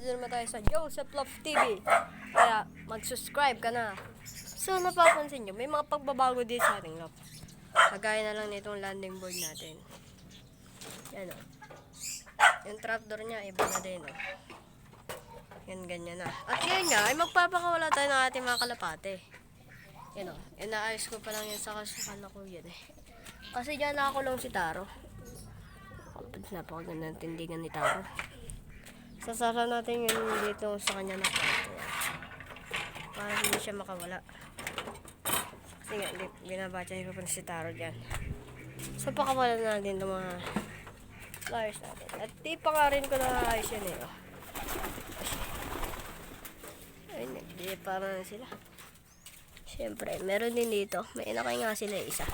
nandito naman tayo sa Joseph Love TV. Kaya mag-subscribe ka na. So napapansin nyo, may mga pagbabago din sa ating love. Kagaya na lang nitong landing board natin. Yan o. Yung trapdoor niya, iba na din o. Yan, ganyan na. At ngayon nga, ay magpapakawala tayo ng ating mga kalapate. Yan o. Inaayos ko pa lang yan sa kasakan ko yan eh. Kasi dyan nakakulong si Taro. Napakaganda ng tindigan ni Taro. Sasara natin yun dito sa kanya na kwarto. Para hindi siya makawala. Kasi nga, binabatchay ko pa si Taro dyan. So, pakawalan natin itong mga flowers natin. At di pa nga rin ko na ayos yan eh. Oh. Ay, hindi para na sila. Siyempre, meron din dito. May inakay nga sila isa.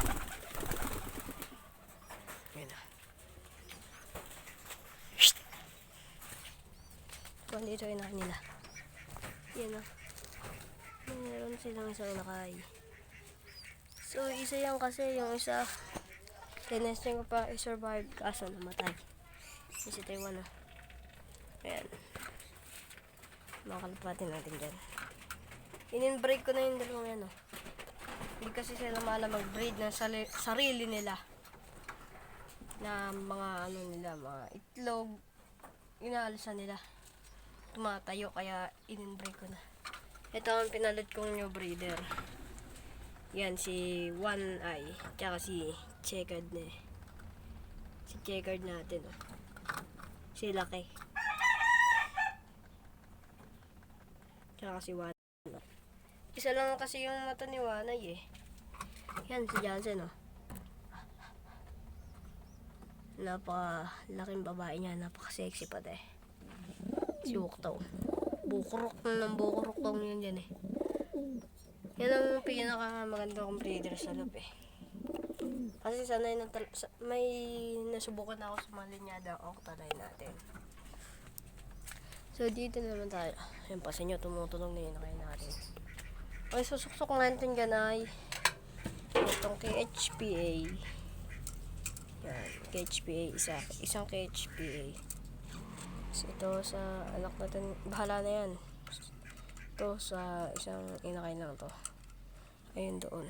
Yun na. Shht! Kung dito inakay nila. Yan o. Meron silang isang inakay. So, isa yan kasi yung isa tinesting ko pa i-survive kaso namatay. Yung si Taiwan o. Ayan. Makakalipatin natin dyan. In-break ko na yung dalawang yan o. Hindi kasi sila mala mag-breed ng sarili nila. Na mga ano nila, mga itlog. Inaalisan nila. Tumatayo kaya in-break ko na. Ito ang pinalit kong new breeder. Yan si One Eye. Tsaka si Checkered na eh. Si Checkered natin oh. Si Lucky. Tsaka si One. Isa lang kasi yung mata ni Wanay eh. Yan si Jansen oh. Napaka-laking babae niya. Napaka-sexy pa eh. Si Woktaw. Bukurok na ng bukurok tong yun dyan eh. Yan ang pinaka maganda kong breeder sa loop eh. Kasi sanay na tal- sa- may nasubukan ako sa mga linyada o talay natin. So dito naman tayo. Yan pa sa inyo tumutunog na yun kayo natin. Okay, susuksok natin ganay. Itong KHPA. Yan, KHPA isa. Isang KHPA. Ito sa anak natin, bahala na yan. Ito sa isang inakay lang to. Ayun doon.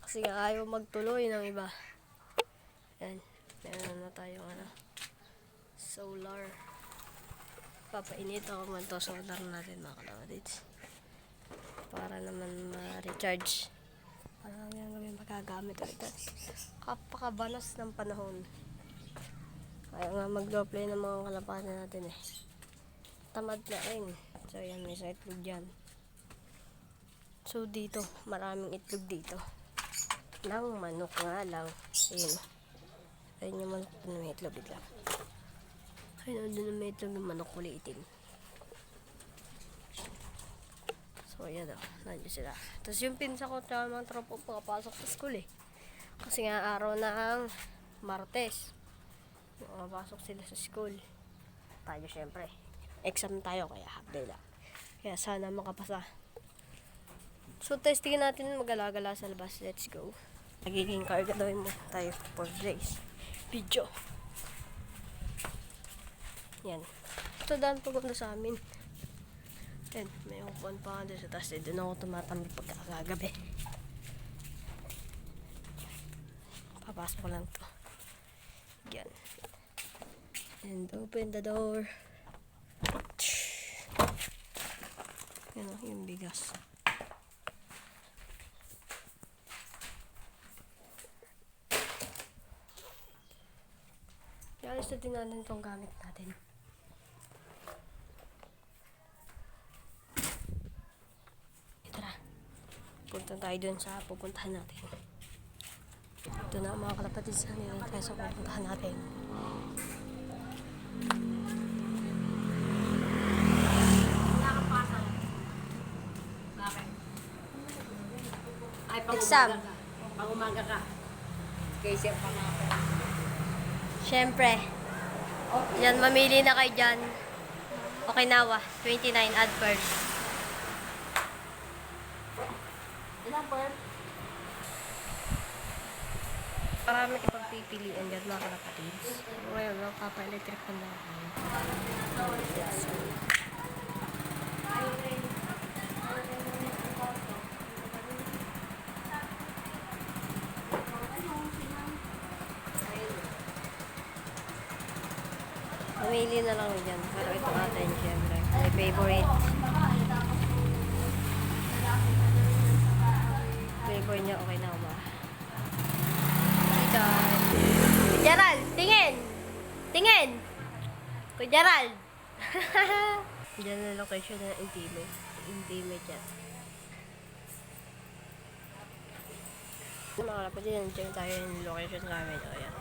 Kasi nga ayaw magtuloy ng iba. Yan. Meron na tayong ano. Solar. Papainit ako man to solar natin mga kalawadids. Para naman ma-recharge. Para naman kami magagamit agad. Kapakabalas ng panahon. Kaya nga mag-play ng mga kalapasan natin eh. Tamad na rin. So yan, may sa itlog dyan. So dito, maraming itlog dito. Nang manok nga lang. Ayun. Ayun yung manok na may itlog bigla. Ayun, doon na may itlog ng manok kulay itim. So ayan o, nandiyan sila. Tapos yung pinsa ko tsaka mga tropa pagkapasok sa school eh. Kasi nga araw na ang Martes. Mapasok sila sa school. Tayo syempre. Exam tayo kaya half day lang. Kaya sana makapasa. So testingin natin mag-alagala sa labas. Let's go. Nagiging karga daw mo tayo for days. Video. Yan. Ito daan papunta sa amin. Yan, may upuan pa nga sa taas. Eh, Doon ako tumatambi pagkakagabi. Papasok ko lang to. Yan. And open the door. Yan o, yung bigas. Ialis na din natin itong gamit natin. Tayo dun sa pupuntahan natin. Ito na mga kalapatid sa nila tayo sa pupuntahan natin. Ay, pang Exam. umaga ka. Pang umaga ka. Kasi pang Siyempre. Yan, mamili na kayo dyan. Okinawa, 29 advert. Ilang per? Marami ipagpipilian dyan mga kalapatids. Ngayon, magpapa-electric pan lang ako. Yes. Mamili na lang dyan. Pero ito atin, syempre. My favorite. Flavor niya, okay na ba? Tita. Gerald, tingin! Tingin! Kuya Gerald! Diyan na location na intimate. Intimate yan. Mga kapatid, nandiyan tayo yung location namin. O yan.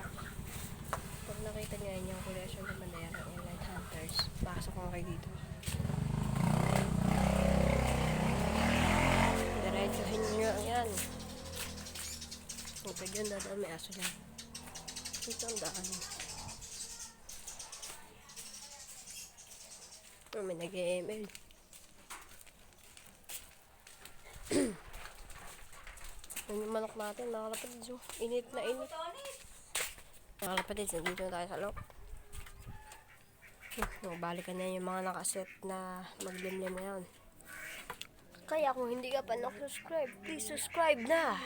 Pag nakita niyo yan yung collection naman na yan ng Inland Hunters, pasok ko kayo dito. Ito dyan, dadaan may aso lang. Ito ang daan. Oh, may nag-ML. Yan yung manok natin, kapatid. So, init na init. Mga kapatid, nandito na tayo sa loob. Hmm, balikan na yung mga nakaset na maglimlim ngayon. Kaya kung hindi ka pa nak-subscribe, please subscribe na.